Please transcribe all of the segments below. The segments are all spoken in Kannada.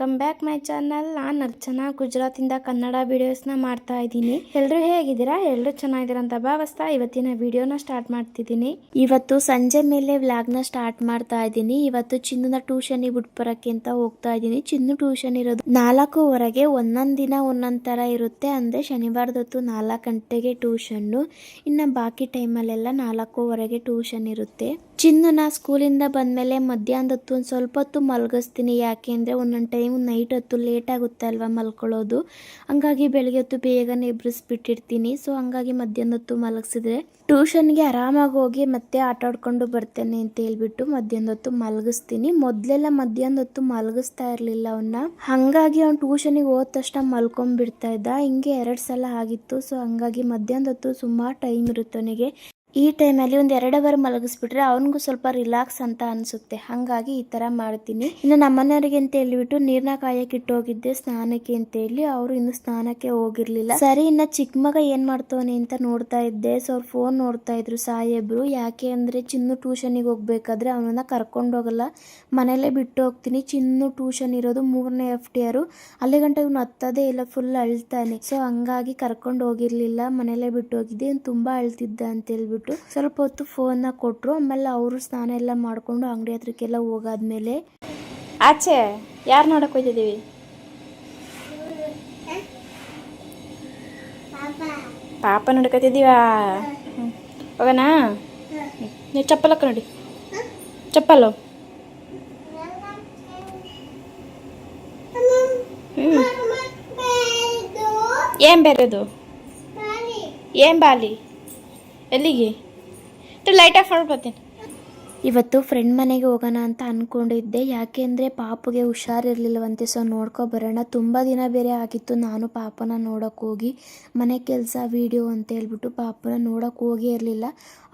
ವೆಲ್ಕಮ್ ಬ್ಯಾಕ್ ಮೈ ಚಾನಲ್ ನಾನು ಅರ್ಚನಾ ಗುಜರಾತಿಂದ ಕನ್ನಡ ವಿಡಿಯೋಸ್ನ ಮಾಡ್ತಾ ಇದ್ದೀನಿ. ಎಲ್ಲರೂ ಹೇಗಿದ್ದೀರಾ? ಎಲ್ಲರೂ ಚೆನ್ನಾಗಿದ್ದೀರಾ ಅಂತ ಭಾವಿಸ್ತಾ ಇವತ್ತಿನ ವಿಡಿಯೋನ ಸ್ಟಾರ್ಟ್ ಮಾಡ್ತಿದ್ದೀನಿ. ಇವತ್ತು ಸಂಜೆ ಮೇಲೆ ವ್ಲಾಗ್ನ ಸ್ಟಾರ್ಟ್ ಮಾಡ್ತಾ ಇದ್ದೀನಿ. ಇವತ್ತು ಚಿನ್ನದ ಟ್ಯೂಷನ್ಗೆ ಬಿಟ್ಬರಕ್ಕೆ ಬರೋಕ್ಕೆ ಅಂತ ಹೋಗ್ತಾ ಇದ್ದೀನಿ. ಚಿನ್ನ ಟ್ಯೂಷನ್ ಇರೋದು ನಾಲ್ಕೂವರೆಗೆ, ಒಂದೊಂದು ದಿನ ಒಂದೊಂದು ಥರ ಇರುತ್ತೆ. ಅಂದರೆ ಶನಿವಾರದೊತ್ತು ನಾಲ್ಕು ಗಂಟೆಗೆ ಟ್ಯೂಷನ್ನು ಇನ್ನು ಬಾಕಿ ಟೈಮಲ್ಲೆಲ್ಲ ನಾಲ್ಕೂವರೆಗೆ ಟ್ಯೂಷನ್ ಇರುತ್ತೆ. ಚಿನ್ನನ ಸ್ಕೂಲಿಂದ ಬಂದಮೇಲೆ ಮಧ್ಯಾಹ್ನದ ಹೊತ್ತು ಒಂದು ಸ್ವಲ್ಪ ಹೊತ್ತು ಮಲಗಿಸ್ತೀನಿ. ಯಾಕೆ ಅಂದರೆ ಒಂದೊಂದು ಟೈಮ್ ನೈಟ್ ಹೊತ್ತು ಲೇಟ್ ಆಗುತ್ತೆ ಅಲ್ವಾ ಮಲ್ಕೊಳ್ಳೋದು? ಹಂಗಾಗಿ ಬೆಳಗ್ಗೆ ಹೊತ್ತು ಬೇಗನೆ ಎಬ್ರಿಸ್ಬಿಟ್ಟಿರ್ತೀನಿ ಸೊ ಹಂಗಾಗಿ ಮಧ್ಯಾಹ್ನ ಹೊತ್ತು ಮಲಗಿಸಿದ್ರೆ ಟ್ಯೂಷನ್ಗೆ ಆರಾಮಾಗಿ ಹೋಗಿ ಮತ್ತೆ ಆಟ ಆಡ್ಕೊಂಡು ಬರ್ತೇನೆ ಅಂತ ಹೇಳ್ಬಿಟ್ಟು ಮಧ್ಯಾಹ್ನ ಹೊತ್ತು ಮಲಗಿಸ್ತೀನಿ. ಮೊದಲೆಲ್ಲ ಮಧ್ಯಾಹ್ನ ಹೊತ್ತು ಮಲಗಿಸ್ತಾ ಇರಲಿಲ್ಲ ಅವನ್ನ ಹಾಗಾಗಿ ಅವ್ನು ಟ್ಯೂಷನಿಗೆ ಹೋದ ತಕ್ಷಣ ಮಲ್ಕೊಂಡ್ಬಿಡ್ತಾ ಇದ್ದ. ಹಿಂಗೆ ಎರಡು ಸಲ ಆಗಿತ್ತು. ಸೊ ಹಂಗಾಗಿ ಮಧ್ಯಾಹ್ನ ಹೊತ್ತು ಸುಮಾರು ಟೈಮ್ ಇರುತ್ತೆ ಅವನಿಗೆ. ಈ ಟೈಮಲ್ಲಿ ಒಂದು ಎರಡು ಅವರ್ ಮಲಗಿಸ್ಬಿಟ್ರೆ ಅವನಿಗೂ ಸ್ವಲ್ಪ ರಿಲ್ಯಾಕ್ಸ್ ಅಂತ ಅನಿಸುತ್ತೆ. ಹಾಗಾಗಿ ಈ ಥರ ಮಾಡ್ತೀನಿ. ಇನ್ನು ನಮ್ಮನೆಯವರಿಗೆ ಅಂತ ಹೇಳಿಬಿಟ್ಟು ನೀರ್ನ ಕಾಯಕ್ಕೆ ಇಟ್ಟೋಗಿದ್ದೆ, ಸ್ನಾನಕ್ಕೆ ಅಂತ ಹೇಳಿ. ಅವರು ಇನ್ನು ಸ್ನಾನಕ್ಕೆ ಹೋಗಿರ್ಲಿಲ್ಲ. ಸರಿ, ಇನ್ನು ಚಿಕ್ಕ ಮಗ ಏನು ಮಾಡ್ತವನೆ ಅಂತ ನೋಡ್ತಾ ಇದ್ದೆ. ಸೊ, ಅವ್ರು ಫೋನ್ ನೋಡ್ತಾ ಇದ್ರು ಸಾಹೇಬ್ರು ಯಾಕೆ ಅಂದರೆ ಚಿನ್ನು ಟ್ಯೂಷನಿಗೆ ಹೋಗ್ಬೇಕಾದ್ರೆ ಅವನನ್ನ ಕರ್ಕೊಂಡು ಹೋಗಲ್ಲ. ಮನೆಯಲ್ಲೇ ಬಿಟ್ಟು ಹೋಗ್ತೀನಿ. ಚಿನ್ನು ಟ್ಯೂಷನ್ ಇರೋದು ಮೂರನೇ ಎಫ್ ಟಿ ಆರು ಅಲ್ಲಿ ಗಂಟೆ ಇವ್ನು ಹತ್ತದೇ ಇಲ್ಲ ಫುಲ್ ಅಳ್ತಾನೆ. ಸೊ, ಹಂಗಾಗಿ ಕರ್ಕೊಂಡು ಹೋಗಿರ್ಲಿಲ್ಲ. ಮನೆಯಲ್ಲೇ ಬಿಟ್ಟು ಹೋಗಿದ್ದೆ. ತುಂಬಾ ಅಳ್ತಿದ್ದ ಅಂತ ಹೇಳ್ಬಿಟ್ಟು. ಸ್ವಲ್ಪ ಹೊತ್ತು ಫೋನ್ನ ಕೊಟ್ಟರು ಆಮೇಲೆ ಅವರು ಸ್ನಾನ ಎಲ್ಲ ಮಾಡಿಕೊಂಡು ಅಂಗಡಿ ಹತ್ರಕ್ಕೆಲ್ಲ ಹೋಗಾದ್ಮೇಲೆ ಆಚೆ, ಯಾರು ನೋಡಕ್ ಹೋಯ್ತಿದ್ದೀವಿ? ಪಾಪ ನೋಡ್ಕೊತಿದ್ದೀವಾ? ಹೋಗೋಣ ನೀವು ಚಪ್ಪಲ್ ಹಾಕ ನೋಡಿ. ಚಪ್ಪಲ್ಲು ಹ್ಞೂ ಏನ್ ಬೇರೆದು? ಏನ್ ಬಾಲಿ? ಎಲ್ಲಿಗೆ ಲೈಟ್ ಆಫ್ ಮಾಡ್ಬರ್ತೀನಿ ಇವತ್ತು ಫ್ರೆಂಡ್ ಮನೆಗೆ ಹೋಗೋಣ ಅಂತ ಅಂದ್ಕೊಂಡಿದ್ದೆ ಯಾಕೆಂದರೆ ಪಾಪಗೆ ಹುಷಾರಿರಲಿಲ್ಲವಂತೆ ಸೊ ನೋಡ್ಕೊ ಬರೋಣ. ತುಂಬ ದಿನ ಬೇರೆ ಆಗಿತ್ತು. ನಾನು ಪಾಪನ ನೋಡೋಕೆ ಹೋಗಿ ಮನೆ ಕೆಲಸ ವೀಡಿಯೋ ಅಂತ ಹೇಳ್ಬಿಟ್ಟು ಪಾಪನ ನೋಡೋಕೆ ಹೋಗೇ ಇರಲಿಲ್ಲ.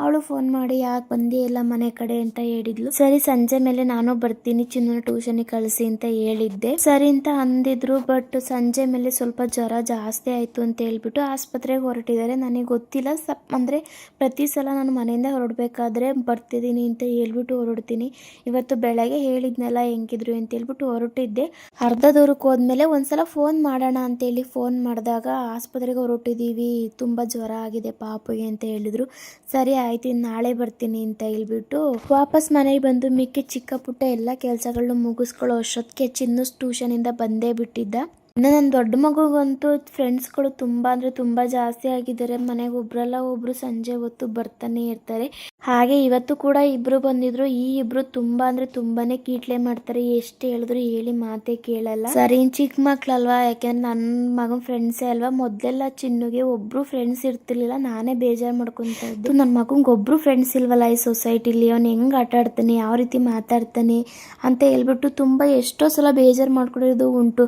ಅವಳು ಫೋನ್ ಮಾಡಿ, ಯಾಕೆ ಬಂದೇ ಇಲ್ಲ ಮನೆ ಕಡೆ? ಅಂತ ಹೇಳಿದ್ಲು. ಸರಿ, ಸಂಜೆ ಮೇಲೆ ನಾನು ಬರ್ತೀನಿ. ಚಿನ್ನ ಟ್ಯೂಷನಿಗೆ ಕಳಿಸಿ ಅಂತ ಹೇಳಿದ್ದೆ. ಸರಿ ಅಂತ ಅಂದಿದ್ರು. ಬಟ್ ಸಂಜೆ ಮೇಲೆ ಸ್ವಲ್ಪ ಜ್ವರ ಜಾಸ್ತಿ ಆಯಿತು ಅಂತ ಹೇಳ್ಬಿಟ್ಟು ಆಸ್ಪತ್ರೆಗೆ ಹೊರಟಿದ್ದಾರೆ. ನನಗೆ ಗೊತ್ತಿಲ್ಲ. ಸಪ್, ಅಂದರೆ ಪ್ರತಿ ಸಲ ನಾನು ಮನೆಯಿಂದ ಹೊರಡಬೇಕಾದ್ರೆ ಬರ್ತಿದ್ದೀನಿ ಅಂತ ಹೇಳ್ಬಿಟ್ಟು ಹೊರಡ್ತೀನಿ. ಇವತ್ತು ಬೆಳಗ್ಗೆ ಹೇಳಿದ್ನೆಲ್ಲ ಹೆಂಗಿದ್ರು ಅಂತ ಹೇಳ್ಬಿಟ್ಟು ಹೊರಟಿದ್ದೆ. ಅರ್ಧ ದೂರಕ್ಕೆ ಹೋದ್ಮೇಲೆ ಒಂದ್ಸಲ ಫೋನ್ ಮಾಡೋಣ ಅಂತೇಳಿ ಫೋನ್ ಮಾಡಿದಾಗ ಆಸ್ಪತ್ರೆಗೆ ಹೊರಟಿದ್ದೀವಿ ತುಂಬ ಜ್ವರ ಆಗಿದೆ ಪಾಪುಗೆ ಅಂತ ಹೇಳಿದ್ರು. ಸರಿ ಆಯ್ತು ನಾಳೆ ಬರ್ತೀನಿ ಅಂತ ಹೇಳ್ಬಿಟ್ಟು ವಾಪಸ್ ಮನೆಗೆ ಬಂದು ಮಿಕ್ಕಿ ಚಿಕ್ಕ ಪುಟ್ಟ ಎಲ್ಲ ಕೆಲಸಗಳನ್ನ ಮುಗಿಸ್ಕೊಳ್ಳೋ ಅಷ್ಟೊತ್ತಿಗೆ ಚಿನ್ನು ಟ್ಯೂಷನಿಂದ ಬಂದೇ ಬಿಟ್ಟಿದ್ದ. ಇನ್ನು ನನ್ನ ದೊಡ್ಡ ಮಗುಗಂತೂ ಫ್ರೆಂಡ್ಸ್ಗಳು ತುಂಬ ಅಂದರೆ ತುಂಬ ಜಾಸ್ತಿ ಆಗಿದ್ದಾರೆ. ಮನೆಗೆ ಒಬ್ರಲ್ಲ ಒಬ್ರು ಸಂಜೆ ಹೊತ್ತು ಬರ್ತಾನೆ ಇರ್ತಾರೆ. ಹಾಗೆ ಇವತ್ತು ಕೂಡ ಇಬ್ಬರು ಬಂದಿದ್ರು. ಈ ಇಬ್ಬರು ತುಂಬಾ ಅಂದ್ರೆ ತುಂಬಾನೇ ಕೀಟ್ಲೆ ಮಾಡ್ತಾರೆ. ಎಷ್ಟು ಹೇಳಿದ್ರು ಹೇಳಿ ಮಾತೇ ಕೇಳಲ್ಲ. ಸರಿ ಚಿಕ್ಕ ಮಕ್ಳಲ್ವಾ? ಯಾಕೆಂದ್ರೆ ನನ್ನ ಮಗನ ಫ್ರೆಂಡ್ಸೇ ಅಲ್ವಾ? ಮೊದಲೆಲ್ಲ ಚಿನ್ನುಗೆ ಒಬ್ರು ಫ್ರೆಂಡ್ಸ್ ಇರ್ತಿರ್ಲಿಲ್ಲ. ನಾನೇ ಬೇಜಾರು ಮಾಡ್ಕೊಂತ ಇದ್ದು. ನನ್ನ ಮಗಂಗೆ ಒಬ್ರು ಫ್ರೆಂಡ್ಸ್ ಇಲ್ವಲ್ಲ ಈ ಸೊಸೈಟಿಲಿ ಅವ್ನು ಹೆಂಗ್ ಆಟ ಆಡ್ತಾನೆ? ಯಾವ ರೀತಿ ಮಾತಾಡ್ತಾನೆ? ಅಂತ ಹೇಳ್ಬಿಟ್ಟು ತುಂಬಾ ಎಷ್ಟೋ ಸಲ ಬೇಜಾರು ಮಾಡ್ಕೊಂಡಿರೋದು ಉಂಟು.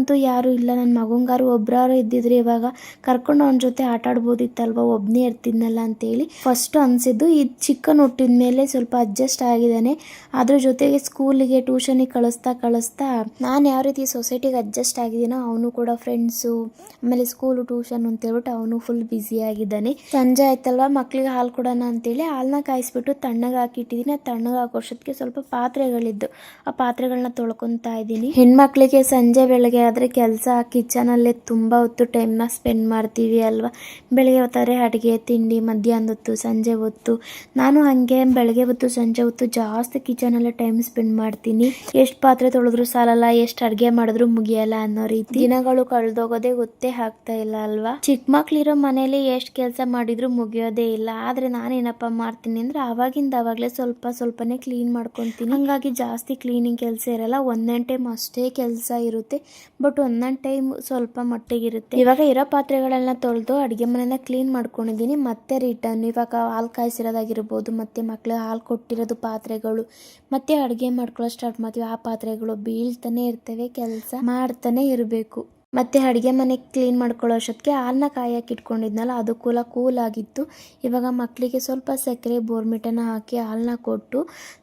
ನನಗಂತೂ ಯಾರು ಇಲ್ಲ. ನನ್ನ ಮಗಂಗಾರು ಒಬ್ಬರಾರು ಇದ್ದಿದ್ರು ಇವಾಗ ಕರ್ಕೊಂಡು ಅವನ ಜೊತೆ ಆಟ ಆಡ್ಬೋದಿತ್ತಲ್ವಾ ಒಬ್ನೇ ಇರ್ತಿದ್ನಲ್ಲ ಅಂತೇಳಿ ಫಸ್ಟ್ ಅನಿಸಿದ್ದು. ಈ ಚಿಕ್ಕನ್ ಹುಟ್ಟಿದ ಮೇಲೆ ಸ್ವಲ್ಪ ಅಡ್ಜಸ್ಟ್ ಆಗಿದ್ದಾನೆ. ಅದ್ರ ಜೊತೆಗೆ ಸ್ಕೂಲಿಗೆ ಟ್ಯೂಷನಿಗೆ ಕಳಿಸ್ತಾ ಕಳಿಸ್ತಾ ನಾನು ಯಾವ ರೀತಿ ಸೊಸೈಟಿಗೆ ಅಡ್ಜಸ್ಟ್ ಆಗಿದ್ದೀನೋ ಅವನು ಕೂಡ ಫ್ರೆಂಡ್ಸು ಆಮೇಲೆ ಸ್ಕೂಲು ಟ್ಯೂಷನ್ ಅಂತ ಹೇಳ್ಬಿಟ್ಟು ಅವನು ಫುಲ್ ಬ್ಯುಸಿ ಆಗಿದ್ದಾನೆ. ಸಂಜೆ ಆಯ್ತಲ್ವಾ? ಮಕ್ಳಿಗೆ ಹಾಲು ಕೊಡೋಣ ಅಂತೇಳಿ ಹಾಲನ್ನ ಕಾಯಿಸ್ಬಿಟ್ಟು ತಣ್ಣಗೆ ಹಾಕಿಟ್ಟಿದ್ದೀನಿ. ತಣ್ಣಗೆ ಹಾಕೋಷ್ಟೊತ್ತಿಗೆ ಸ್ವಲ್ಪ ಪಾತ್ರೆಗಳಿದ್ದು. ಆ ಪಾತ್ರೆಗಳನ್ನ ತೊಳ್ಕೊತಾ ಇದ್ದೀನಿ. ಹೆಣ್ಮಕ್ಳಿಗೆ ಸಂಜೆ ಬೆಳಗ್ಗೆ ಆದರೆ ಕೆಲಸ ಕಿಚನಲ್ಲೇ ತುಂಬ ಹೊತ್ತು ಟೈಮ್ನ ಸ್ಪೆಂಡ್ ಮಾಡ್ತೀವಿ ಅಲ್ವಾ? ಬೆಳಗ್ಗೆ ಹೊತ್ತಾದರೆ ಅಡುಗೆ, ತಿಂಡಿ ಮಧ್ಯಾಹ್ನದ ಹೊತ್ತು, ಸಂಜೆ ಹೊತ್ತು. ನಾನು ಹಾಗೆ ಬೆಳಗ್ಗೆ ಹೊತ್ತು, ಸಂಜೆ ಹೊತ್ತು ಜಾಸ್ತಿ ಕಿಚನಲ್ಲೇ ಟೈಮ್ ಸ್ಪೆಂಡ್ ಮಾಡ್ತೀನಿ. ಎಷ್ಟು ಪಾತ್ರೆ ತೊಳೆದ್ರು ಸಾಲಲ್ಲ, ಎಷ್ಟು ಅಡುಗೆ ಮಾಡಿದ್ರು ಮುಗಿಯಲ್ಲ ಅನ್ನೋ ರೀತಿ. ದಿನಗಳು ಕಳೆದೋಗೋದೇ ಗೊತ್ತೇ ಆಗ್ತಾ ಇಲ್ಲ ಅಲ್ವಾ? ಚಿಕ್ಕ ಮಕ್ಳಿರೋ ಮನೇಲಿ ಎಷ್ಟು ಕೆಲಸ ಮಾಡಿದ್ರು ಮುಗಿಯೋದೇ ಇಲ್ಲ. ಆದ್ರೆ ನಾನೇನಪ್ಪ ಮಾಡ್ತೀನಿ ಅಂದ್ರೆ ಆವಾಗಿಂದ ಆವಾಗಲೇ ಸ್ವಲ್ಪ ಸ್ವಲ್ಪನೇ ಕ್ಲೀನ್ ಮಾಡ್ಕೊತೀನಿ. ಹಂಗಾಗಿ ಜಾಸ್ತಿ ಕ್ಲೀನಿಂಗ್ ಕೆಲಸ ಇರಲ್ಲ. ಒಂದೊಂದು ಟೈಮ್ ಅಷ್ಟೇ ಕೆಲಸ ಇರುತ್ತೆ. ಬಟ್ ಒಂದೊಂದು ಟೈಮ್ ಸ್ವಲ್ಪ ಮಟ್ಟಿಗಿರುತ್ತೆ. ಇವಾಗ ಇರೋ ಪಾತ್ರೆಗಳೆಲ್ಲ ತೊಳೆದು ಅಡುಗೆ ಮನೆನ ಕ್ಲೀನ್ ಮಾಡ್ಕೊಂಡಿದ್ದೀನಿ. ಮತ್ತೆ ರಿಟರ್ನ್ ಇವಾಗ ಹಾಲು ಕಾಯಿಸಿರೋದಾಗಿರ್ಬೋದು, ಮತ್ತೆ ಮಕ್ಕಳು ಹಾಲು ಕೊಟ್ಟಿರೋದು ಪಾತ್ರೆಗಳು, ಮತ್ತೆ ಅಡುಗೆ ಮಾಡ್ಕೊಳ್ಳೋ ಸ್ಟಾರ್ಟ್ ಮಾಡ್ತೀವಿ. ಆ ಪಾತ್ರೆಗಳು ಬೀಳ್ತಾನೆ ಇರ್ತವೆ, ಕೆಲಸ ಮಾಡ್ತಾನೆ ಇರಬೇಕು. ಮತ್ತು ಅಡುಗೆ ಮನೆ ಕ್ಲೀನ್ ಮಾಡ್ಕೊಳ್ಳೋ ಅಷ್ಟೊತ್ತಿಗೆ ಹಾಲನ್ನ ಕಾಯಕ್ಕೆ ಇಟ್ಕೊಂಡಿದ್ನಲ್ಲ, ಅದು ಕೂಲ ಕೂಲ್ ಆಗಿತ್ತು. ಇವಾಗ ಮಕ್ಕಳಿಗೆ ಸ್ವಲ್ಪ ಸಕ್ಕರೆ ಬೋರ್ಮಿಟನ ಹಾಕಿ ಹಾಲನ್ನ ಕೊಟ್ಟು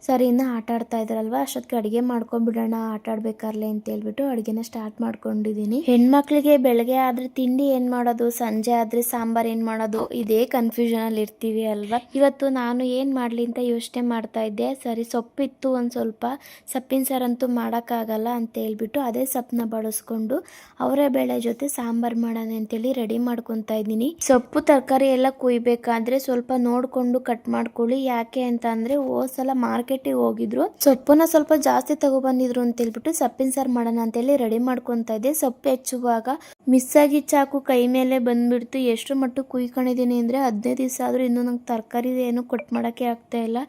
ಸರಿ, ಇನ್ನು ಆಟ ಆಡ್ತಾ ಇದ್ರಲ್ವ ಅಷ್ಟೊತ್ತಿಗೆ ಅಡುಗೆ ಮಾಡ್ಕೊಂಡ್ಬಿಡೋಣ, ಆಟ ಆಡ್ಬೇಕಾರ್ಲೆ ಅಂತ ಹೇಳ್ಬಿಟ್ಟು ಅಡುಗೆನ ಸ್ಟಾರ್ಟ್ ಮಾಡ್ಕೊಂಡಿದ್ದೀನಿ. ಹೆಣ್ಮಕ್ಳಿಗೆ ಬೆಳಗ್ಗೆ ಆದರೆ ತಿಂಡಿ ಏನು ಮಾಡೋದು, ಸಂಜೆ ಆದರೆ ಸಾಂಬಾರು ಏನು ಮಾಡೋದು, ಇದೇ ಕನ್ಫ್ಯೂಷನಲ್ಲಿ ಇರ್ತೀವಿ ಅಲ್ವಾ? ಇವತ್ತು ನಾನು ಏನು ಮಾಡಲಿ ಅಂತ ಯೋಚನೆ ಮಾಡ್ತಾ ಇದ್ದೆ. ಸರಿ, ಸೊಪ್ಪಿತ್ತು ಒಂದು ಸ್ವಲ್ಪ, ಸೊಪ್ಪಿನ ಸಾರಂತೂ ಮಾಡೋಕ್ಕಾಗಲ್ಲ ಅಂತ ಹೇಳ್ಬಿಟ್ಟು ಅದೇ ಸೊಪ್ಪನ್ನ ಬಳಸ್ಕೊಂಡು ಅವರೇ ಬೇಳೆ ಜೊತೆ ಸಾಂಬಾರ್ ಮಾಡೋಣ ಅಂತೇಳಿ ರೆಡಿ ಮಾಡ್ಕೊತಾ ಇದ್ದೀನಿ. ಸೊಪ್ಪು, ತರಕಾರಿ ಎಲ್ಲ ಕುಯ್ಬೇಕಾದ್ರೆ ಸ್ವಲ್ಪ ನೋಡ್ಕೊಂಡು ಕಟ್ ಮಾಡ್ಕೊಳ್ಳಿ. ಯಾಕೆ ಅಂತ ಅಂದ್ರೆ ಹೋದ್ ಸಲ ಮಾರ್ಕೆಟಿಗೆ ಹೋಗಿದ್ರು. ಸೊಪ್ಪನ್ನ ಸ್ವಲ್ಪ ಜಾಸ್ತಿ ತಗೊಬಂದಿದ್ರು ಅಂತ ಹೇಳ್ಬಿಟ್ಟು ಸೊಪ್ಪಿನ ಸಾರು ಮಾಡೋಣ ಅಂತೇಳಿ ರೆಡಿ ಮಾಡ್ಕೊತಾ ಇದ್ದೆ. ಸೊಪ್ಪು ಹೆಚ್ಚುವಾಗ ಮಿಸ್ ಆಗಿ ಚಾಕು ಕೈ ಮೇಲೆ ಬಂದ್ಬಿಡ್ತು. ಎಷ್ಟು ಮಟ್ಟು ಕುಯ್ಕೊಂಡಿದ್ದೀನಿ ಅಂದರೆ ಹದಿನೈದು ದಿವಸ ಆದರೂ ಇನ್ನೂ ನಂಗೆ ತರಕಾರಿ ಏನು ಕಟ್ ಮಾಡೋಕ್ಕೆ ಆಗ್ತಾ ಇಲ್ಲ.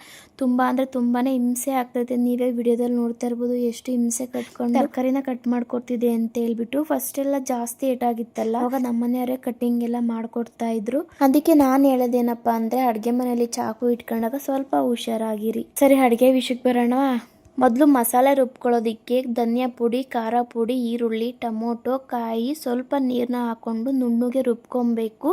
ತುಂಬ ಅಂದರೆ ತುಂಬಾ ಹಿಂಸೆ ಆಗ್ತೈತೆ. ನೀವೇ ವಿಡಿಯೋದಲ್ಲಿ ನೋಡ್ತಾ ಇರ್ಬೋದು ಎಷ್ಟು ಹಿಂಸೆ ಕಟ್ಕೊಂಡು ತರಕಾರಿನ ಕಟ್ ಮಾಡ್ಕೊಡ್ತಿದೆ ಅಂತ ಹೇಳ್ಬಿಟ್ಟು ಫಸ್ಟ್ ಎಲ್ಲ ಜಾಸ್ತಿ ಏಟಾಗಿತ್ತಲ್ಲ ಅವಾಗ ನಮ್ಮನೆಯವರೇ ಕಟಿಂಗ್ ಎಲ್ಲ ಮಾಡಿಕೊಡ್ತಾ ಇದ್ರು. ಅದಕ್ಕೆ ನಾನು ಹೇಳೋದೇನಪ್ಪ ಅಂದರೆ ಅಡುಗೆ ಮನೆಯಲ್ಲಿ ಚಾಕು ಇಟ್ಕೊಂಡಾಗ ಸ್ವಲ್ಪ ಹುಷಾರಾಗಿರಿ. ಸರಿ, ಅಡುಗೆ ವಿಷಯಕ್ಕೆ ಬರೋಣ ಮೊದಲು ಮಸಾಲೆ ರುಬ್ಕೊಳ್ಳೋದಕ್ಕೆ ಧನಿಯಾ ಪುಡಿ, ಖಾರ ಪುಡಿ, ಈರುಳ್ಳಿ, ಟೊಮೊಟೊ, ಕಾಯಿ ಸ್ವಲ್ಪ ನೀರನ್ನ ಹಾಕ್ಕೊಂಡು ನುಣ್ಣಗೆ ರುಬ್ಕೊಬೇಕು.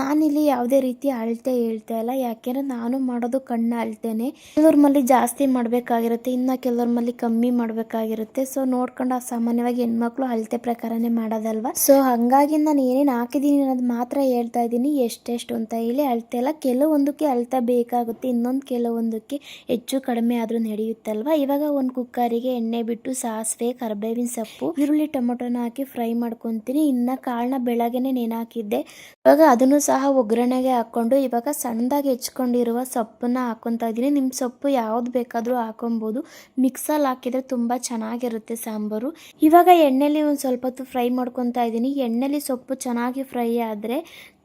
ನಾನಿಲ್ಲಿ ಯಾವುದೇ ರೀತಿ ಅಳತೆ ಹೇಳ್ತಾ ಇಲ್ಲ. ಯಾಕೆಂದರೆ ನಾನು ಮಾಡೋದು ಕಣ್ಣು ಅಳ್ತೇನೆ. ಕೆಲವ್ರ ಮಲ್ಲಿ ಜಾಸ್ತಿ ಮಾಡಬೇಕಾಗಿರುತ್ತೆ, ಇನ್ನು ಕೆಲವ್ರ ಮಲ್ಲಿ ಕಮ್ಮಿ ಮಾಡಬೇಕಾಗಿರುತ್ತೆ. ಸೊ ನೋಡ್ಕೊಂಡು ಸಾಮಾನ್ಯವಾಗಿ ಹೆಣ್ಮಕ್ಳು ಅಳತೆ ಪ್ರಕಾರನೇ ಮಾಡೋದಲ್ವ? ಸೊ ಹಾಗಾಗಿ ನಾನು ಏನೇನು ಹಾಕಿದ್ದೀನಿ ಅನ್ನೋದು ಮಾತ್ರ ಹೇಳ್ತಾ ಇದ್ದೀನಿ. ಎಷ್ಟೆಷ್ಟು ಅಂತ ಹೇಳಿ ಅಳತೆ ಇಲ್ಲ. ಕೆಲವೊಂದಕ್ಕೆ ಅಳತೆ ಬೇಕಾಗುತ್ತೆ, ಇನ್ನೊಂದು ಕೆಲವೊಂದಕ್ಕೆ ಹೆಚ್ಚು ಕಡಿಮೆ ಆದರೂ ನಡೆಯುತ್ತಲ್ವ? ಇವಾಗ ಒಂದು ಕುಕ್ಕರಿಗೆ ಎಣ್ಣೆ ಬಿಟ್ಟು ಸಾಸಿವೆ, ಕರಿಬೇವಿನ ಸೊಪ್ಪು, ಈರುಳ್ಳಿ, ಟೊಮೊಟೊನ ಹಾಕಿ ಫ್ರೈ ಮಾಡ್ಕೊತೀನಿ. ಇನ್ನು ಕಾಳನ್ನ ಬೆಳಗ್ಗೆನೆ ನೆನಾಕಿದ್ದೆ ಇವಾಗ ಅದನ್ನು ಸಹ ಒಗ್ಗರಣೆಗೆ ಹಾಕ್ಕೊಂಡು ಇವಾಗ ಸಣ್ಣದಾಗಿ ಹೆಚ್ಕೊಂಡಿರುವ ಸೊಪ್ಪನ್ನ ಹಾಕೊತಾ ಇದ್ದೀನಿ. ನಿಮ್ಮ ಸೊಪ್ಪು ಯಾವ್ದು ಬೇಕಾದರೂ ಹಾಕೊಬೋದು. ಮಿಕ್ಸಲ್ಲಿ ಹಾಕಿದರೆ ತುಂಬ ಚೆನ್ನಾಗಿರುತ್ತೆ ಸಾಂಬಾರು. ಇವಾಗ ಎಣ್ಣೆಲಿ ಒಂದು ಸ್ವಲ್ಪ ಹೊತ್ತು ಫ್ರೈ ಮಾಡ್ಕೊತಾ ಇದ್ದೀನಿ. ಎಣ್ಣೆಲಿ ಸೊಪ್ಪು ಚೆನ್ನಾಗಿ ಫ್ರೈ ಆದರೆ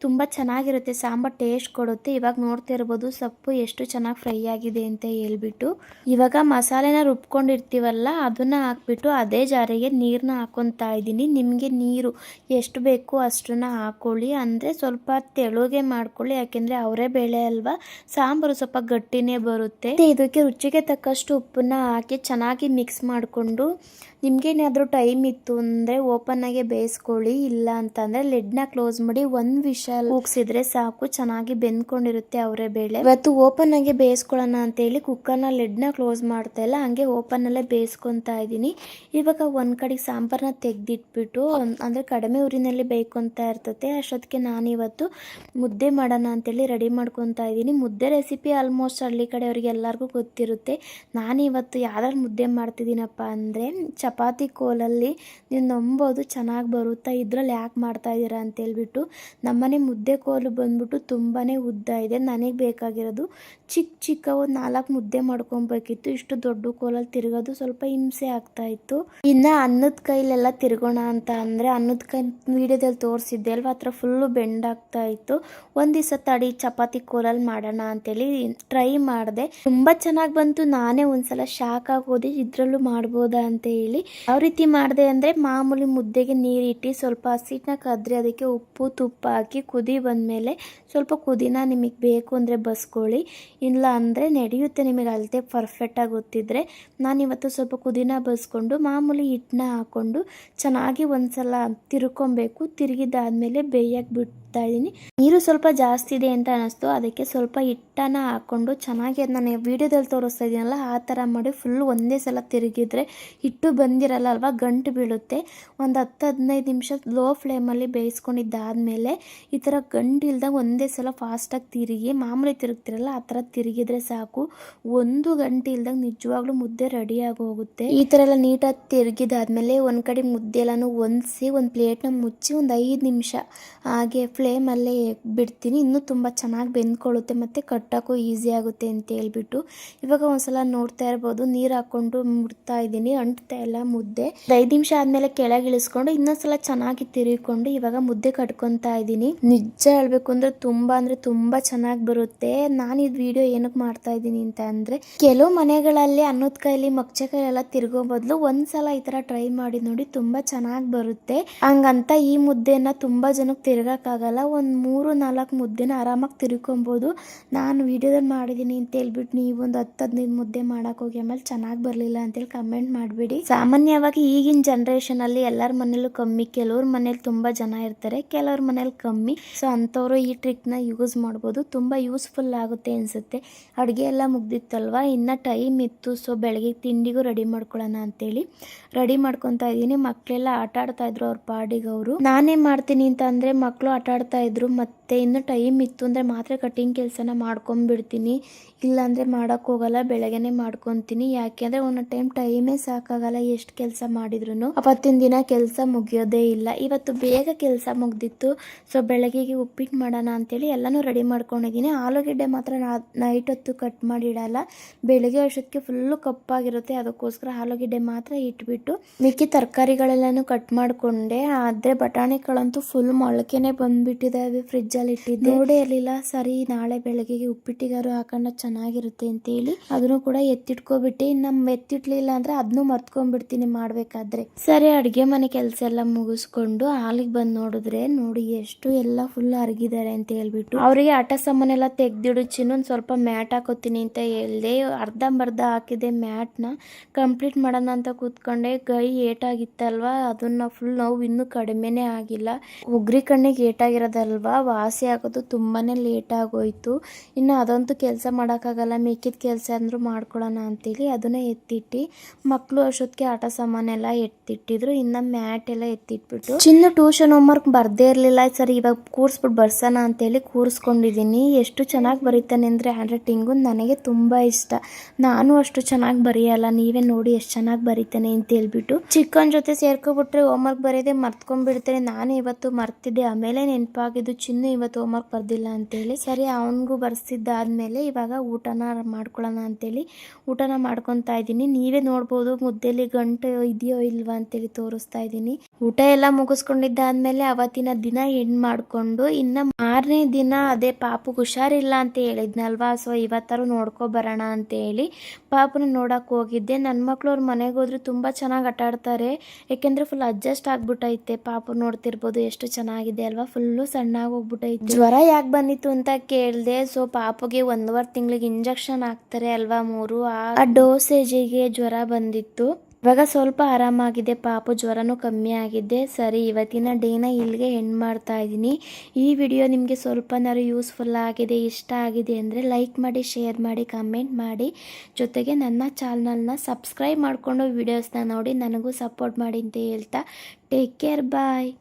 ತುಂಬ ಚೆನ್ನಾಗಿರುತ್ತೆ, ಸಾಂಬಾರು ಟೇಸ್ಟ್ ಕೊಡುತ್ತೆ. ಇವಾಗ ನೋಡ್ತಾ ಇರ್ಬೋದು, ಸೊಪ್ಪು ಎಷ್ಟು ಚೆನ್ನಾಗಿ ಫ್ರೈ ಆಗಿದೆ ಅಂತ ಹೇಳ್ಬಿಟ್ಟು. ಇವಾಗ ಮಸಾಲೆನ ರುಬ್ಕೊಂಡಿರ್ತೀವಲ್ಲ, ಅದನ್ನು ಹಾಕ್ಬಿಟ್ಟು ಅದೇ ಜಾರಿಗೆ ನೀರನ್ನ ಹಾಕೊತಾ ಇದ್ದೀನಿ. ನಿಮಗೆ ನೀರು ಎಷ್ಟು ಬೇಕು ಅಷ್ಟನ್ನು ಹಾಕ್ಕೊಳ್ಳಿ ಅಂದರೆ ಸ್ವಲ್ಪ ತೆಳುಗೆ ಮಾಡ್ಕೊಳ್ಳಿ, ಯಾಕೆಂದರೆ ಅವರೇ ಬೇಳೆ ಅಲ್ವಾ? ಸಾಂಬಾರು ಸ್ವಲ್ಪ ಗಟ್ಟಿನೇ ಬರುತ್ತೆ. ಇದಕ್ಕೆ ರುಚಿಗೆ ತಕ್ಕಷ್ಟು ಉಪ್ಪನ್ನ ಹಾಕಿ ಚೆನ್ನಾಗಿ ಮಿಕ್ಸ್ ಮಾಡಿಕೊಂಡು ನಿಮಗೇನಾದರೂ ಟೈಮ್ ಇತ್ತು ಅಂದರೆ ಓಪನ್ನಾಗೆ ಬೇಯಿಸ್ಕೊಳ್ಳಿ. ಇಲ್ಲ ಅಂತಂದರೆ ಲೆಡ್ನ ಕ್ಲೋಸ್ ಮಾಡಿ ಒಂದು ವಿಷಲ್ ಕೂಗ್ಸಿದ್ರೆ ಸಾಕು ಚೆನ್ನಾಗಿ ಬೆಂದ್ಕೊಂಡಿರುತ್ತೆ ಅವರೇ ಬೇಳೆ. ಇವತ್ತು ಓಪನ್ ಆಗಿ ಬೇಯಿಸ್ಕೊಳ್ಳೋಣ ಅಂತೇಳಿ ಕುಕ್ಕರ್ನ ಲೆಡ್ನ ಕ್ಲೋಸ್ ಮಾಡ್ತಾ ಇಲ್ಲ ಹಂಗೆ ಅಲ್ಲೇ ಬೇಯಿಸ್ಕೊತಾ ಇದ್ದೀನಿ. ಇವಾಗ ಒಂದು ಕಡೆಗೆ ಸಾಂಬಾರನ್ನ ತೆಗೆದಿಟ್ಬಿಟ್ಟು ಅಂದರೆ ಕಡಿಮೆ ಊರಿನಲ್ಲಿ ಬೇಯ್ಕೊತಾ ಇರ್ತತೆ ಅಷ್ಟೊತ್ತಿಗೆ ನಾನಿವತ್ತು ಮುದ್ದೆ ಮಾಡೋಣ ಅಂತೇಳಿ ರೆಡಿ ಮಾಡ್ಕೊತಾ ಇದ್ದೀನಿ. ಮುದ್ದೆ ರೆಸಿಪಿ ಆಲ್ಮೋಸ್ಟ್ ಹಳ್ಳಿ ಕಡೆಯವ್ರಿಗೆ ಎಲ್ಲರಿಗೂ ಗೊತ್ತಿರುತ್ತೆ. ನಾನು ಇವತ್ತು ಯಾರು ಮುದ್ದೆ ಮಾಡ್ತಿದ್ದೀನಪ್ಪ ಅಂದರೆ ಚಪಾತಿ ಕೋಲಲ್ಲಿ ನೀವು ನಂಬೋದು ಚೆನ್ನಾಗಿ ಬರುತ್ತಾ ಇದ್ರಲ್ಲಿ ಯಾಕೆ ಮಾಡ್ತಾ ಇದ್ದೀರಾ ಅಂತೇಳ್ಬಿಟ್ಟು ನಮ್ಮನೆ ಮುದ್ದೆ ಕೋಲು ಬಂದ್ಬಿಟ್ಟು ತುಂಬಾ ಉದ್ದ ಇದೆ. ನನಗೆ ಬೇಕಾಗಿರೋದು ಚಿಕ್ಕ ಚಿಕ್ಕ ಒಂದು ನಾಲ್ಕು ಮುದ್ದೆ ಮಾಡ್ಕೊಬೇಕಿತ್ತು. ಇಷ್ಟು ದೊಡ್ಡ ಕೋಲಲ್ಲಿ ತಿರುಗೋದು ಸ್ವಲ್ಪ ಹಿಂಸೆ ಆಗ್ತಾ ಇತ್ತು. ಇನ್ನು ಅನ್ನದ ಕೈಲೆಲ್ಲ ತಿರ್ಗೋಣ ಅಂತ ಅಂದರೆ ಅನ್ನದ ಕೈ ವಿಡಿಯೋದಲ್ಲಿ ತೋರಿಸಿದ್ದೆ ಅಲ್ವಾ? ಹತ್ರ ಫುಲ್ಲು ಬೆಂಡ್ ಆಗ್ತಾ ಇತ್ತು. ಒಂದು ದಿವಸ ತಡಿ ಚಪಾತಿ ಕೋಲಲ್ಲಿ ಮಾಡೋಣ ಅಂತೇಳಿ ಟ್ರೈ ಮಾಡಿದೆ. ತುಂಬ ಚೆನ್ನಾಗಿ ಬಂತು. ನಾನೇ ಒಂದ್ಸಲ ಶಾಕ್ ಆಗೋದೆ ಇದ್ರಲ್ಲೂ ಮಾಡ್ಬೋದಾ ಅಂತ ಹೇಳಿ. ಯಾವ ರೀತಿ ಮಾಡಿದೆ ಅಂದರೆ ಮಾಮೂಲಿ ಮುದ್ದೆಗೆ ನೀರಿಟ್ಟು ಸ್ವಲ್ಪ ಹಸಿಟ್ಟನ್ನ ಕದ್ರೆ, ಅದಕ್ಕೆ ಉಪ್ಪು, ತುಪ್ಪ ಹಾಕಿ ಕುದಿ ಬಂದಮೇಲೆ ಸ್ವಲ್ಪ ಕುದಿನ ನಿಮಗೆ ಬೇಕು ಅಂದರೆ ಬಸ್ಕೊಳ್ಳಿ. ಇಲ್ಲ ಅಂದರೆ ನಡೆಯುತ್ತೆ ನಿಮಗೆ ಅಳತೆ ಪರ್ಫೆಕ್ಟಾಗಿ ಗೊತ್ತಿದ್ದರೆ ನಾನಿವತ್ತು ಸ್ವಲ್ಪ ಕುದಿನ ಬಸ್ಕೊಂಡು ಮಾಮೂಲಿ ಹಿಟ್ಟನ್ನ ಹಾಕ್ಕೊಂಡು ಚೆನ್ನಾಗಿ ಒಂದು ಸಲ ತಿರ್ಕೊಬೇಕು. ತಿರುಗಿದಾದ್ಮೇಲೆ ಬೇಯಕ್ಕೆ ಬಿಡ್ತಾ ಇದ್ದೀನಿ. ನೀರು ಸ್ವಲ್ಪ ಜಾಸ್ತಿ ಇದೆ ಅಂತ ಅನ್ನಿಸ್ತು ಅದಕ್ಕೆ ಸ್ವಲ್ಪ ಹಿಟ್ಟನ್ನು ಹಾಕ್ಕೊಂಡು ಚೆನ್ನಾಗಿ ನಾನು ವೀಡಿಯೋದಲ್ಲಿ ತೋರಿಸ್ತಾ ಇದ್ದೀನಲ್ಲ ಆ ಥರ ಮಾಡಿ ಫುಲ್ ಒಂದೇ ಸಲ ತಿರುಗಿದ್ರೆ ಹಿಟ್ಟು ಬಂದಿರಲ್ಲ ಅಲ್ವಾ, ಗಂಟು ಬೀಳುತ್ತೆ. ಒಂದು ಹತ್ತು ಹದಿನೈದು ನಿಮಿಷ ಲೋ ಫ್ಲೇಮಲ್ಲಿ ಬೇಯಿಸ್ಕೊಂಡಿದ್ದಾದಮೇಲೆ ಈ ಥರ ಗಂಟು ಇಲ್ದಾಗ ಒಂದೇ ಸಲ ಫಾಸ್ಟಾಗಿ ತಿರುಗಿ, ಮಾಮೂಲಿ ತಿರುಗ್ತಿರಲ್ಲ, ಆ ಥರ ತಿರುಗಿದ್ರೆ ಸಾಕು. ಒಂದು ಗಂಟೆ ಇಲ್ದಾಗ ನಿಜವಾಗ್ಲೂ ಮುದ್ದೆ ರೆಡಿಯಾಗಿ ಹೋಗುತ್ತೆ. ಈ ಥರ ಎಲ್ಲ ನೀಟಾಗಿ ತಿರುಗಿದಾದ್ಮೇಲೆ ಒಂದು ಕಡೆ ಮುದ್ದೆ ಎಲ್ಲನೂ ಹೊಂದಿಸಿ ಒಂದು ಪ್ಲೇಟ್ನ ಮುಚ್ಚಿ ಒಂದು ಐದು ನಿಮಿಷ ಹಾಗೆ ಫ್ಲೇಮಲ್ಲೇ ಬಿಡ್ತೀನಿ. ಇನ್ನೂ ತುಂಬ ಚೆನ್ನಾಗಿ ಬೆಂದ್ಕೊಳ್ಳುತ್ತೆ ಮತ್ತು ಕಟ್ಟೋಕ್ಕೂ ಈಸಿ ಆಗುತ್ತೆ ಅಂತ ಹೇಳ್ಬಿಟ್ಟು. ಇವಾಗ ಒಂದ್ಸಲ ನೋಡ್ತಾ ಇರ್ಬೋದು. ನೀರು ಹಾಕ್ಕೊಂಡು ಮುಡ್ತಾ ಇದ್ದೀನಿ. ಅಂಟ್ತಾ ಇಲ್ಲ ಮುದ್ದೆ. ಐದು ನಿಮಿಷ ಆದಮೇಲೆ ಕೆಳಗೆ ಇಳಿಸ್ಕೊಂಡು ಇನ್ನೊಂದ್ಸಲ ಚೆನ್ನಾಗಿ ತಿರುಗಿಕೊಂಡು ಇವಾಗ ಮುದ್ದೆ ಕಟ್ಕೊತಾ ಇದ್ದೀನಿ. ನಿಜ ಹೇಳಬೇಕು ಅಂದ್ರೆ ತುಂಬಾ ಅಂದ್ರೆ ತುಂಬಾ ಚೆನ್ನಾಗಿ ಬರುತ್ತೆ. ನಾನು ಇದು ವಿಡಿಯೋ ಏನಕ್ಕೆ ಮಾಡ್ತಾ ಇದ್ದೀನಿ ಅಂತ ಅಂದ್ರೆ, ಕೆಲವು ಮನೆಗಳಲ್ಲಿ ಅನ್ನದ ಕೈಲಿ ಮಗ್ಚೆ ಕೈಲೆಲ್ಲ ತಿರ್ಗೋ ಬದಲು ಒಂದ್ಸಲ ಈ ತರ ಟ್ರೈ ಮಾಡಿ ನೋಡಿ ತುಂಬಾ ಚೆನ್ನಾಗಿ ಬರುತ್ತೆ. ಹಂಗಂತ ಈ ಮುದ್ದೆನ ತುಂಬಾ ಜನಕ್ಕೆ ತಿರ್ಗಕ್ಕಾಗಲ್ಲ ಆಗಲ್ಲ ಒಂದು ಮೂರು, ನಾಲ್ಕು ಮುದ್ದೆನ ಆರಾಮಾಗಿ ತಿರ್ಕೊಬೋದು. ನಾನು ವೀಡಿಯೋದಲ್ಲಿ ಮಾಡಿದ್ದೀನಿ ಅಂತ ಹೇಳ್ಬಿಟ್ಟು ನೀವು ಒಂದು ಹತ್ತು, ಹದಿನೈದು ಮುದ್ದೆ ಹೋಗಿ ಆಮೇಲೆ ಚೆನ್ನಾಗಿ ಬರಲಿಲ್ಲ ಅಂತೇಳಿ ಕಮೆಂಟ್ ಮಾಡಬೇಡಿ. ಸಾಮಾನ್ಯವಾಗಿ ಈಗಿನ ಜನ್ರೇಷನಲ್ಲಿ ಎಲ್ಲರ ಮನೇಲೂ ಕಮ್ಮಿ, ಕೆಲವ್ರ ಮನೇಲಿ ತುಂಬ ಜನ ಇರ್ತಾರೆ, ಕೆಲವ್ರ ಮನೇಲಿ ಕಮ್ಮಿ. ಸೊ ಅಂಥವ್ರು ಈ ಟ್ರಿಕ್ನ ಯೂಸ್ ಮಾಡ್ಬೋದು. ತುಂಬ ಯೂಸ್ಫುಲ್ ಆಗುತ್ತೆ ಅನಿಸುತ್ತೆ. ಅಡುಗೆ ಎಲ್ಲ ಮುಗ್ದಿತ್ತಲ್ವ? ಇನ್ನು ಟೈಮ್ ಇತ್ತು ಸೊ ಬೆಳಗ್ಗೆ ತಿಂಡಿಗೂ ರೆಡಿ ಮಾಡ್ಕೊಳ್ಳೋಣ ಅಂತೇಳಿ. ರೆಡಿ ಮಾಡ್ಕೊತಾ ಇದ್ದೀನಿ ಮಕ್ಕಳೆಲ್ಲ ಆಟ ಆಡ್ತಾ ಇದ್ರು ಅವ್ರ ಪಾಡಿಗೆ ಅವರು. ನಾನೇ ಮಾಡ್ತೀನಿ ಅಂತ ಅಂದರೆ ಮಕ್ಕಳು ಆಟ ಆಡ್ತಾ ಇದ್ರು ಮತ್ತೆ ಇನ್ನು ಟೈಮ್ ಇತ್ತು ಅಂದರೆ ಮಾತ್ರ ಕಟಿಂಗ್ ಕೆಲಸನ ಮಾಡ್ಕೊಂಬಿಡ್ತೀನಿ. ಇಲ್ಲಾಂದರೆ ಮಾಡೋಕ್ಕೆ ಹೋಗಲ್ಲ, ಬೆಳಗ್ಗೆನೆ ಮಾಡ್ಕೊತೀನಿ. ಯಾಕೆಂದರೆ ಒಂದೊಂದು ಟೈಮ್ ಟೈಮೇ ಸಾಕಾಗಲ್ಲ ಎಷ್ಟು ಕೆಲಸ ಮಾಡಿದ್ರು ಅವತ್ತಿನ ದಿನ ಕೆಲಸ ಮುಗಿಯೋದೇ ಇಲ್ಲ. ಇವತ್ತು ಬೇಗ ಕೆಲಸ ಮುಗ್ದಿತ್ತು. ಸೊ ಬೆಳಗ್ಗೆಗೆ ಉಪ್ಪಿಟ್ಟು ಮಾಡೋಣ ಅಂತೇಳಿ ಎಲ್ಲನೂ ರೆಡಿ ಮಾಡ್ಕೊಂಡಿದ್ದೀನಿ ಆಲೂಗೆಡ್ಡೆ ಮಾತ್ರ ನೈಟ್ ಹೊತ್ತು ಕಟ್ ಮಾಡಿ ಇಡಲ್ಲ ಬೆಳಗ್ಗೆ ಅಷ್ಟೊತ್ತಿಗೆ ಫುಲ್ಲು ಕಪ್ಪಾಗಿರುತ್ತೆ. ಅದಕ್ಕೋಸ್ಕರ ಆಲೂಗೆಡ್ಡೆ ಮಾತ್ರ ಇಟ್ಬಿಟ್ಟು, ಮಿಕ್ಕಿ ತರಕಾರಿಗಳೆಲ್ಲನೂ ಕಟ್ ಮಾಡಿಕೊಂಡೆ. ಆದರೆ ಬಟಾಣಿಗಳಂತೂ ಫುಲ್ ಮೊಳಕೆನೆ ಅದು ಫ್ರಿಜ್ಜಲ್ಲಿ ಇಟ್ಟಿದ್ದೆ ನೋಡೇ ಇರಲಿಲ್ಲ. ಸರಿ, ನಾಳೆ ಬೆಳಗ್ಗೆಗೆ ಉಪ್ಪಿಟ್ಟಿಗಾರು ಹಾಕೊಂಡ ಚೆನ್ನಾಗಿರುತ್ತೆ ಅಂತ ಹೇಳಿ ಅದನ್ನು ಕೂಡ ಎತ್ತಿಟ್ಕೊಬಿಟ್ಟು. ನಮ್ ಎತ್ತಿಟ್ಲಿಲ್ಲ ಅಂದ್ರೆ ಅದನ್ನು ಮರ್ತ್ಕೊಂಡ್ಬಿಡ್ತೀನಿ ಮಾಡ್ಬೇಕಾದ್ರೆ. ಸರಿ, ಅಡುಗೆ ಮನೆ ಕೆಲಸ ಎಲ್ಲ ಮುಗಿಸ್ಕೊಂಡು ಹಾಲಿಗೆ ಬಂದು ನೋಡಿದ್ರೆ ನೋಡಿ ಎಷ್ಟು ಎಲ್ಲ ಫುಲ್ ಅರಗಿದ್ದಾರೆ ಅಂತ ಹೇಳ್ಬಿಟ್ಟು. ಅವರಿಗೆ ಆಟ ಸಾಮಾನೆಲ್ಲ ತೆಗ್ದಿಡು ಚಿನ್ನೊಂದು ಸ್ವಲ್ಪ ಮ್ಯಾಟ್ ಹಾಕೋತೀನಿ ಅಂತ ಹೇಳ್ದೆ. ಅರ್ಧಂಬರ್ಧ ಹಾಕಿದೆ ಮ್ಯಾಟ್ನ. ಕಂಪ್ಲೀಟ್ ಮಾಡೋಣ ಅಂತ ಕೂತ್ಕೊಂಡೆ. ಕೈ ಏಟಾಗಿತ್ತಲ್ವಾ? ಅದನ್ನ ಫುಲ್ ನೋವು ಇನ್ನೂ ಕಡಿಮೆನೇ ಆಗಿಲ್ಲ. ಉಗ್ರಿ ಕಣ್ಣಿಗೆ ಏಟಾಗಿರೋದಲ್ವಾ? ವಾಸಿ ಆಗೋದು ತುಂಬಾನೇ ಲೇಟ್ ಆಗೋಯ್ತು. ಇನ್ನು ಅದಂತೂ ಕೆಲಸ ಮಾಡೋಕ್ಕಾಗಲ್ಲ, ಮಿಕ್ಕಿದ ಕೆಲಸ ಅಂದರೂ ಮಾಡ್ಕೊಳ್ಳೋಣ ಅಂತೇಳಿ ಅದನ್ನ ಎತ್ತಿಟ್ಟು ಮಕ್ಕಳು ಅಷ್ಟೊತ್ತಿಗೆ ಆಟ ಸಾಮಾನೆಲ್ಲ ಎತ್ತಿಟ್ಟಿದ್ರು, ಇನ್ನು ಮ್ಯಾಟ್ ಎಲ್ಲ ಎತ್ತಿಟ್ಬಿಟ್ಟು ಚಿನ್ನ ಟ್ಯೂಷನ್ ಹೋಮ್ವರ್ಕ್ ಬರ್ದೇ ಇರಲಿಲ್ಲ, ಸರಿ ಇವಾಗ ಕೂರಿಸ್ಬಿಟ್ಟು ಬರ್ಸೋಣ ಅಂತೇಳಿ ಕೂರಿಸ್ಕೊಂಡಿದ್ದೀನಿ. ಎಷ್ಟು ಚೆನ್ನಾಗಿ ಬರೀತಾನೆ ಅಂದರೆ ಹ್ಯಾಂಡ್ ರೈಟಿಂಗು ನನಗೆ ತುಂಬ ಇಷ್ಟ. ನಾನು ಅಷ್ಟು ಚೆನ್ನಾಗಿ ಬರೆಯಲ್ಲ, ನೀವೇ ನೋಡಿ ಎಷ್ಟು ಚೆನ್ನಾಗಿ ಬರೀತಾನೆ ಅಂತ ಹೇಳ್ಬಿಟ್ಟು ಚಿಕ್ಕನ ಜೊತೆ ಸೇರ್ಕೊಬಿಟ್ರೆ ಹೋಮ್ವರ್ಕ್ ಬರೆಯೋದೇ ಮರ್ತ್ಕೊಂಡ್ಬಿಡ್ತಾನೆ. ನಾನು ಇವತ್ತು ಮರ್ತಿದ್ದೆ. ಆಮೇಲೆ ನೆನಪಾಗಿದ್ದು ಚಿನ್ನು ಇವತ್ತು ಹೋಮ್ವರ್ಕ್ ಬರ್ದಿಲ್ಲ ಅಂತೇಳಿ. ಸರಿ, ಅವನಿಗೂ ಬರ್ಸಿದ್ದಾದ್ಮೇಲೆ ಇವಾಗ ಊಟನ ಮಾಡ್ಕೊಳ್ಳೋಣ ಅಂತೇಳಿ. ಊಟನ ಮಾಡ್ಕೊತಾ ಇದ್ದೀನಿ. ನೀವೇ ನೋಡ್ಬೋದು ಮುದ್ದೆಲಿ ಗಂಟು ಇದೆಯೋ ಇಲ್ವಾ ಅಂತೇಳಿ ತೋರಿಸ್ತಾ ಇದ್ದೀನಿ. ಊಟ ಎಲ್ಲ ಮುಗಿಸ್ಕೊಂಡಿದ್ದಾದ್ಮೇಲೆ ಅವತ್ತಿನ ದಿನ ಎಂಡ್ ಮಾಡಿಕೊಂಡು ಇನ್ನು ಮಾರನೇ ದಿನ ಅದೇ ಪಾಪು ಹುಷಾರಿಲ್ಲ ಅಂತ ಹೇಳಿದ್ನಲ್ವಾ? ಸೊ ಇವತ್ತಾರು ನೋಡ್ಕೊ ಬರೋಣ ಅಂತ ಹೇಳಿ ಪಾಪನ ನೋಡಕ್ಕೆ ಹೋಗಿದ್ದೆ. ನನ್ನ ಮಕ್ಳು ಅವ್ರ ಮನೆಗೆ ಹೋದ್ರೆ ತುಂಬ ಚೆನ್ನಾಗಿ ಆಟ ಆಡ್ತಾರೆ. ಯಾಕೆಂದ್ರೆ ಫುಲ್ ಅಡ್ಜಸ್ಟ್ ಆಗ್ಬಿಟ್ಟೈತೆ ಪಾಪು ನೋಡ್ತಿರ್ಬೋದು ಎಷ್ಟು ಚೆನ್ನಾಗಿದೆ ಅಲ್ವಾ? ಫುಲ್ಲು ಸಣ್ಣಾಗಿ ಹೋಗ್ಬಿಟ್ಟೈತೆ ಜ್ವರ ಯಾಕೆ ಬಂದಿತ್ತು ಅಂತ ಕೇಳಿದೆ ಸೊ ಪಾಪಗೆ ಒಂದುವರೆ ತಿಂಗಳಿಗೆ ಇಂಜೆಕ್ಷನ್ ಹಾಕ್ತಾರೆ ಅಲ್ವಾ ಮೂರು ಆ ಡೋಸೇಜಿಗೆ ಜ್ವರ ಬಂದಿತ್ತು. ಇವಾಗ ಸ್ವಲ್ಪ ಆರಾಮಾಗಿದೆ ಪಾಪು ಜ್ವರನೂ ಕಮ್ಮಿ ಆಗಿದೆ. ಸರಿ ಇವತ್ತಿನ ಡೇನ ಇಲ್ಲಿಗೆ ಎಂಡ್ ಮಾಡ್ತಾ ಇದ್ದೀನಿ ಈ ವಿಡಿಯೋ ನಿಮಗೆ ಸ್ವಲ್ಪನಾರು ಯೂಸ್ಫುಲ್ ಆಗಿದೆ ಇಷ್ಟ ಆಗಿದೆ ಅಂದರೆ ಲೈಕ್ ಮಾಡಿ ಶೇರ್ ಮಾಡಿ ಕಮೆಂಟ್ ಮಾಡಿ. ಜೊತೆಗೆ ನನ್ನ ಚಾನಲ್ನ ಸಬ್ಸ್ಕ್ರೈಬ್ ಮಾಡಿಕೊಂಡು ವಿಡಿಯೋಸ್ನ ನೋಡಿ ನನಗೂ ಸಪೋರ್ಟ್ ಮಾಡಿ ಅಂತ ಹೇಳ್ತಾ ಟೇಕ್ ಕೇರ್ ಬಾಯ್